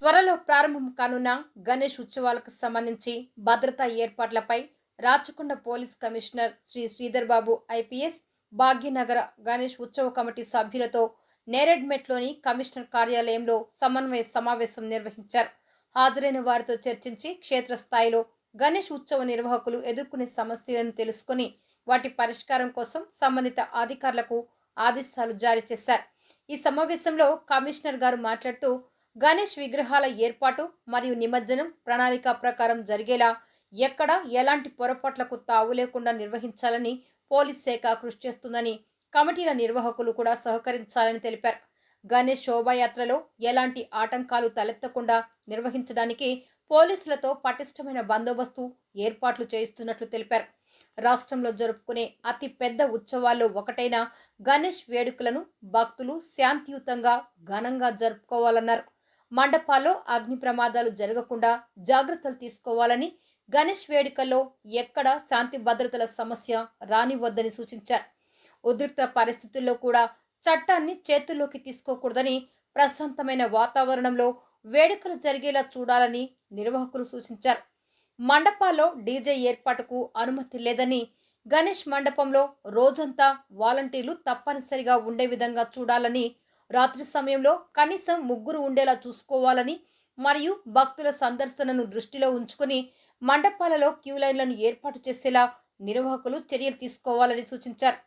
త్వరలో ప్రారంభం కానున్న గణేష్ ఉత్సవాలకు సంబంధించి భద్రతా ఏర్పాట్లపై Rachakonda police commissioner Shri Sridhar Babu IPS Bhagyanagar Ganesh Utsav committee సభ్యులతో నేరెడ్మెట్లోని కమిషనర్ కార్యాలయంలో సమన్వయ సమావేశం నిర్వహించారు. హాజరైన వారితో చర్చించి క్షేత్రస్థాయిలో గణేష్ ఉత్సవ నిర్వాహకులు ఎదుర్కొనే సమస్యలను తెలుసుకుని వాటి పరిష్కారం కోసం సంబంధిత అధికారులకు ఆదేశాలు జారీ చేశారు. ఈ సమావేశంలో కమిషనర్ గారు మాట్లాడుతూ గణేష్ విగ్రహాల ఏర్పాటు మరియు నిమజ్జనం ప్రణాళిక ప్రకారం జరిగేలా ఎక్కడ ఎలాంటి పొరపాట్లకు తావు లేకుండా నిర్వహించాలని పోలీస్ శాఖ కృషి చేస్తుందని కమిటీల నిర్వాహకులు కూడా సహకరించాలని తెలిపారు. గణేష్ శోభాయాత్రలో ఎలాంటి ఆటంకాలు తలెత్తకుండా నిర్వహించడానికి పోలీసులతో పటిష్టమైన బందోబస్తు ఏర్పాట్లు చేయిస్తున్నట్లు తెలిపారు. రాష్ట్రంలో జరుపుకునే అతి పెద్ద ఉత్సవాల్లో ఒకటైన గణేష్ వేడుకలను భక్తులు శాంతియుతంగా ఘనంగా జరుపుకోవాలన్నారు. మండపాల్లో అగ్ని ప్రమాదాలు జరగకుండా జాగ్రత్తలు తీసుకోవాలని గణేష్ వేడుకల్లో ఎక్కడ శాంతి భద్రతల సమస్య రానివద్దని సూచించారు. ఉద్రిక్త పరిస్థితుల్లో కూడా చట్టాన్ని చేతుల్లోకి తీసుకోకూడదని ప్రశాంతమైన వాతావరణంలో వేడుకలు జరిగేలా చూడాలని నిర్వాహకులు సూచించారు. మండపాల్లో డీజే ఏర్పాటుకు అనుమతి లేదని గణేష్ మండపంలో రోజంతా వాలంటీర్లు తప్పనిసరిగా ఉండే విధంగా చూడాలని రాత్రి సమయంలో కనీసం ముగ్గురు ఉండేలా చూసుకోవాలని మరియు భక్తుల సందర్శనను దృష్టిలో ఉంచుకుని మండపాలలో క్యూ లైన్లను ఏర్పాటు చేసేలా నిర్వాహకులు చర్యలు తీసుకోవాలని సూచించారు.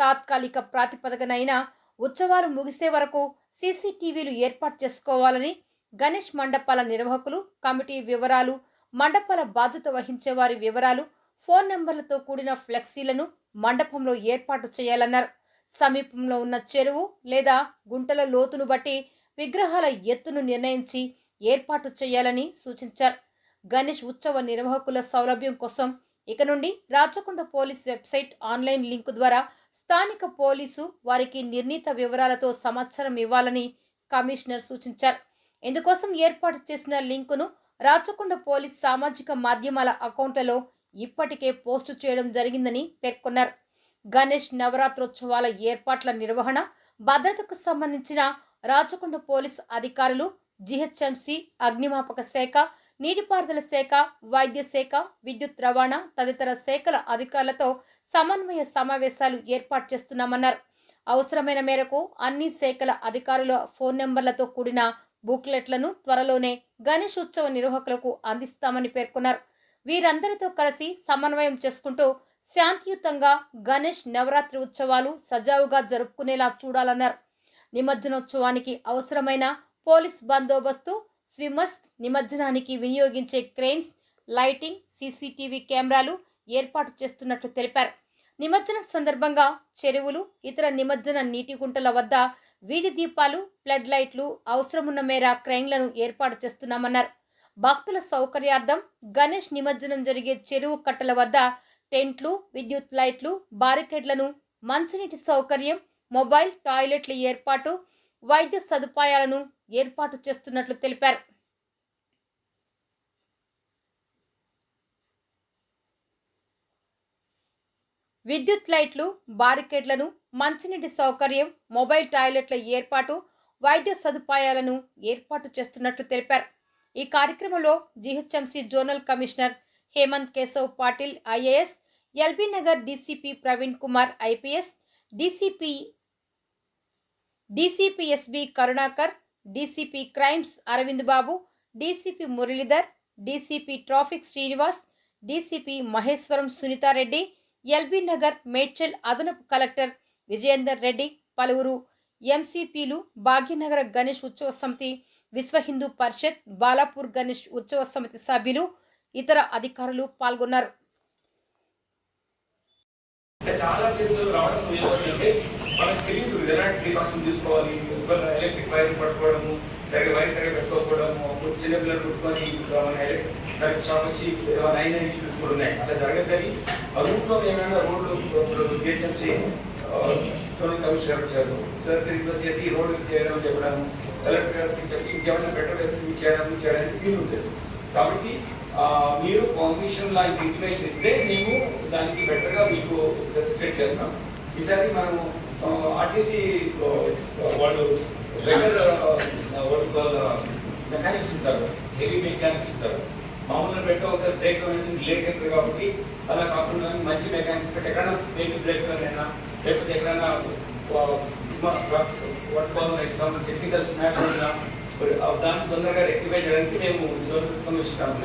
తాత్కాలిక ప్రాతిపదికనైన ఉత్సవాలు ముగిసే వరకు సీసీటీవీలు ఏర్పాటు చేసుకోవాలని గణేష్ మండపాల నిర్వాహకులు కమిటీ వివరాలు మండపాల బాధ్యత వహించే వారి వివరాలు ఫోన్ నెంబర్లతో కూడిన ఫ్లెక్సీలను మండపంలో ఏర్పాటు చేయాలన్నారు. సమీపంలో ఉన్న చెరువు లేదా గుంటల లోతును బట్టి విగ్రహాల ఎత్తును నిర్ణయించి ఏర్పాటు చేయాలని సూచించారు. గణేష్ ఉత్సవ నిర్వాహకుల సౌలభ్యం కోసం ఇక నుండి Rachakonda police website online link ద్వారా స్థానిక పోలీసు వారికి నిర్ణీత వివరాలతో సమాచారం ఇవ్వాలని కమిషనర్ సూచించారు. ఇందుకోసం ఏర్పాటు చేసిన లింకును రాచకొండ పోలీస్ సామాజిక మాధ్యమాల అకౌంట్లలో ఇప్పటికే పోస్టు చేయడం జరిగిందని పేర్కొన్నారు. గణేష్ నవరాత్రోత్సవాల ఏర్పాట్ల నిర్వహణ భద్రతకు సంబంధించిన రాచకొండ పోలీస్ అధికారులు జిహెచ్ఎంసి అగ్నిమాపక శాఖ నీటిపారుదల శాఖ వైద్య శాఖ విద్యుత్ రవాణా తదితర శాఖల అధికారులతో సమన్వయ సమావేశాలు ఏర్పాటు చేస్తున్నామన్నారు. అవసరమైన మేరకు అన్ని శాఖల అధికారుల ఫోన్ నెంబర్లతో కూడిన బుక్లెట్లను త్వరలోనే గణేష్ ఉత్సవ నిర్వాహకులకు అందిస్తామని పేర్కొన్నారు. వీరందరితో కలిసి సమన్వయం చేసుకుంటూ శాంతియుతంగా గణేష్ నవరాత్రి ఉత్సవాలు సజావుగా జరుపుకునేలా చూడాలన్నారు. నిమజ్జనోత్సవానికి అవసరమైన పోలీస్ బందోబస్తు స్విమ్మర్స్ నిమజ్జనానికి వినియోగించే క్రెయిన్స్ లైటింగ్ సీసీటీవీ కెమెరాలు ఏర్పాటు చేస్తున్నట్లు తెలిపారు. నిమజ్జనం సందర్భంగా చెరువులు ఇతర నిమజ్జన నీటి గుంటల వద్ద వీధి దీపాలు ఫ్లడ్ లైట్లు అవసరమున్న మేర క్రైన్లను ఏర్పాటు చేస్తున్నామన్నారు. భక్తుల సౌకర్యార్థం గణేష్ నిమజ్జనం జరిగే చెరువు కట్టల వద్ద టెంట్లు విద్యుత్ లైట్లు బారికేడ్లను మంచినీటి సౌకర్యం మొబైల్ టాయిలెట్ల ఏర్పాటు వైద్య సదుపాయాలను ఏర్పాటు చేస్తున్నట్లు తెలిపారు. విద్యుత్ లైట్లు బారికేడ్లను మంచినీటి సౌకర్యం మొబైల్ టాయిలెట్ల ఏర్పాటు వైద్య సదుపాయాలను ఏర్పాటు చేస్తున్నట్లు తెలిపారు. ఈ కార్యక్రమంలో GHMC zonal commissioner Hemant Keshav Patil IAS LB Nagar DCP Praveen Kumar IPS DCP DCP SB Karunakar DCP crimes Aravind Babu DCP Muralidhar DCP traffic Srinivas DCP Maheshwaram Sunitha Reddy LB Nagar Medchal అదనపు collector Vijayender Reddy పలువురు ఎంసీపీలు భాగ్యనగర గణేష్ ఉత్సవ సమితి విశ్వ హిందూ పరిషత్ బాలాపూర్ గణేష్ ఉత్సవ సమితి సభ్యులు ఇతర అధికారులు పాల్గొన్నారు చాలా కేసులు రావడం ఏమవుతుందంటే మనకు తెలియదు ఎలాంటి ప్రికాషన్ తీసుకోవాలి ఎలక్ట్రిక్ వైర్ పట్టుకోవడము సరిగ్గా వైర్ సరిగ్గా పెట్టుకోకపోవడము అప్పుడు చిన్నపిల్లలు పెట్టుకొని మన ఎలక్ట్రిక్ షాప్ వచ్చి ఏమైనా ఇష్యూస్ కూడా ఉన్నాయి అలా జరగదని ప్రభుత్వం ఏమైనా రోడ్లు జిహెచ్ఎంసీ కమిషనర్ వచ్చారు. సార్ తిరిగి చేసి రోడ్లు చేయడం చెప్పడం ఎలక్ట్రిక్ చెప్పి ఇంకేమైనా బెటర్ ఫెసిలిటీ చేయడం చేయడానికి వీలు లేదు. కాబట్టి మీరు కాంపిటీషన్ లాంటి ఇన్ఫర్మేషన్ ఇస్తే మేము దానికి బెటర్గా మీకు ఫెసిలిటేట్ చేస్తాం. ఈసారి మనము ఆర్టీసీ వాళ్ళు బెటర్ వాళ్ళు మెకానిక్స్ ఉంటారు హెవీ మెకానిక్స్ ఉంటారు. మామూలుగా పెట్టే ఒకసారి బ్రేక్ అనేది లేట్ అవుతుంది కాబట్టి అలా కాకుండా మంచి మెకానిక్స్ పెట్టి బ్రేక్ బ్రేక్ అయినా లేకపోతే ఎక్కడైనా వాట్ ఎగ్జాంపుల్ టెక్నికల్ స్నాప్ ఉన్నా దాన్ని తొందరగా రెక్టిఫై చేయడానికి మేము కమిషన్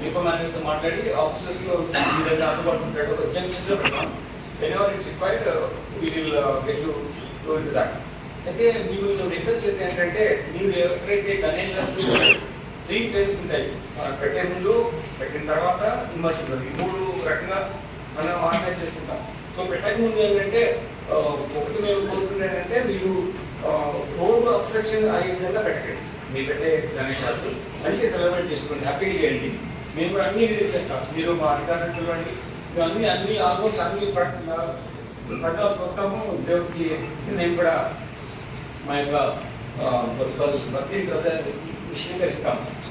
దీపం మేనేజర్తో మాట్లాడి ఆఫీసర్స్లో uh, మీ దగ్గర అందుబాటులో ఉంటాడు జంక్షన్లో పెడతాం whenever it's required we will get you in that అయితే మీరు రిక్వెస్ట్ చేస్తే ఏంటంటే మీరు ఎవరైతే గణేష్ త్రీ ఫేజెస్ ఉంటాయి. ఆ, పెట్టే ముందు పెట్టిన తర్వాత ఇమర్షన్ ఈ మూడు రకంగా మనం ఆర్గనైజ్ చేసుకుంటాం. సో పెట్టకముందు ఏంటంటే ఒకటి మేము కోరుకునేది మీరు రోడ్ అబ్స్ట్రక్షన్ అయ్యే విధంగా పెట్టకండి. మీరు పెట్టే గణేష్ శాస్త్రి మంచిగా సెలబ్రేట్ చేసుకోండి హ్యాపీగా చేయండి. మేము కూడా అన్ని విజిట్ చేస్తాం. మీరు మా అధికారులు చూడండి మేము అన్ని అన్ని ఆల్మోస్ట్ అన్ని పట్ల చూస్తాము. దేవుడికి మేము కూడా మా యొక్క ప్రతి భక్తులు-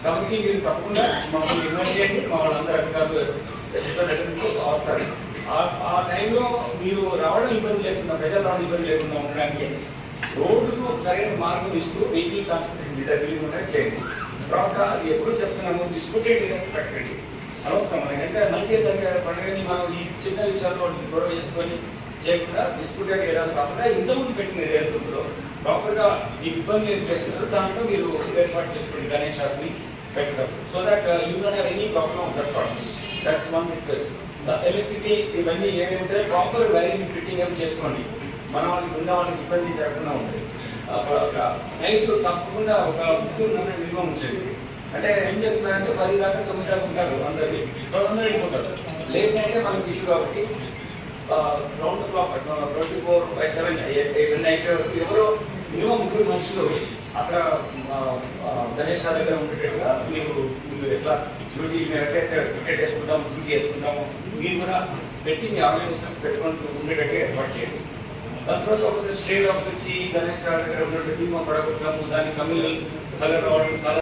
కాబట్టి మీరు తప్పకుండా మమ్మల్ని ఇన్వైట్ చేయండి. మా వాళ్ళందరూ అధికారులు అవసరం ఆ- ఆ టైంలో మీరు రావడం ఇబ్బంది లేకుండా ప్రజలు రావడం ఇబ్బంది లేకుండా ఉండడానికి రోడ్డుకు సరైన మార్గం ఇస్తూ వెహికల్ ట్రాన్స్పోర్టేషన్ మీద వెళ్ళకుండా చేయండి. తర్వాత ఎప్పుడు చెప్తున్నాము డిస్ప్యూటెడ్ ఏరియాస్ పెట్టండి అనవసరం అంటే మంచి జరిగే పండుగని మనం ఈ చిన్న విషయాల్లో గొడవ చేసుకొని చేయకుండా డిస్ప్యూటెడ్ ఏదైనా కాకుండా ఇంతకుముందు పెట్టిన ఏరియాలో ప్రాపర్గా ఈ ఇబ్బంది చేస్తున్నారు దాంట్లో మీరు ఏర్పాటు చేసుకోండి. గణేష్ శాస్త్రి పెట్టడం. So that you don't have any problem of that that's electricity ఇవన్నీ ఏమేమి ఉంటాయి ప్రాపర్ వైరింగ్ ఫిట్టింగ్ ఏమి చేసుకోండి. మన వాళ్ళకి ఉన్న వాళ్ళకి ఇబ్బంది జరగకుండా ఉంటుంది. నైట్ తప్పకుండా ఒక ముగ్గురు నన్ను మినిమం ఉంచండి. అంటే ఏం చేస్తున్నారంటే పది దాకా తొమ్మిది దాకా ఉంటారు అందరికి. తొందర వెళ్ళిపోతారు. లేట్ అయితే మనకి ఇష్యూ కాబట్టి round clock twenty four by seven night ఎవరో మినిమం ముగ్గురు మనుషులు అక్కడ ఆ, ఆ, గణేష్ దగ్గర ఉండేటట్టుగా మీరు మీరు ఎట్లా డ్యూటీ మేము ఎట్లయితే టికెట్ వేసుకుంటాము డ్యూటీ వేసుకుంటాము మీరు కూడా పెట్టి మీ ఆర్గనైజేషన్స్ పెట్టుకుంటూ ఉండేటట్టు ఏర్పాటు చేయండి. దాని తర్వాత ఒక స్టేట్ ఆఫ్ వచ్చి గణేష్ గారి దగ్గర ఉన్నట్టు టీమ్ పడగొట్టడము దాని కమ్యూనల్ కలర్ రావడం చాలా